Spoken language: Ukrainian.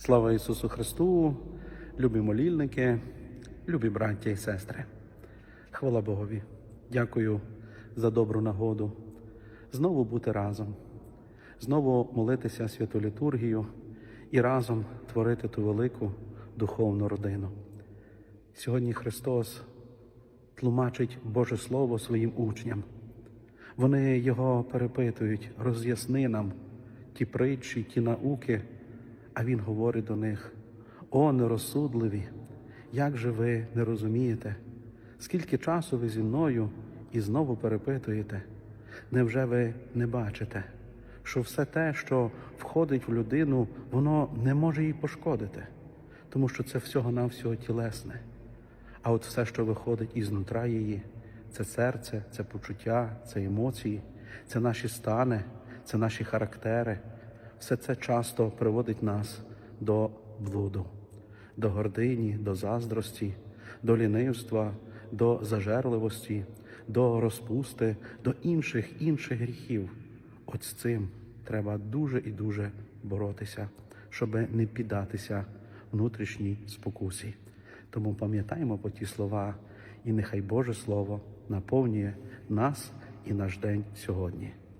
Слава Ісусу Христу, любі молільники, любі браття і сестри. Хвала Богові. Дякую за добру нагоду. Знову бути разом, знову молитися святу літургію і разом творити ту велику духовну родину. Сьогодні Христос тлумачить Боже Слово своїм учням. Вони його перепитують, роз'ясни нам ті притчі, ті науки, а Він говорить до них: О, нерозсудливі, як же ви не розумієте, скільки часу ви зі мною і знову перепитуєте? Невже ви не бачите, що все те, що входить в людину, воно не може їй пошкодити, тому що це всього-навсього тілесне. А от все, що виходить із нутра її, це серце, це почуття, це емоції, це наші стани, це наші характери. Все це часто приводить нас до блуду, до гордині, до заздрості, до лінивства, до зажерливості, до розпусти, до інших інших гріхів. От з цим треба дуже і дуже боротися, щоб не піддатися внутрішній спокусі. Тому пам'ятаємо по ті слова, і нехай Боже Слово наповнює нас і наш день сьогодні.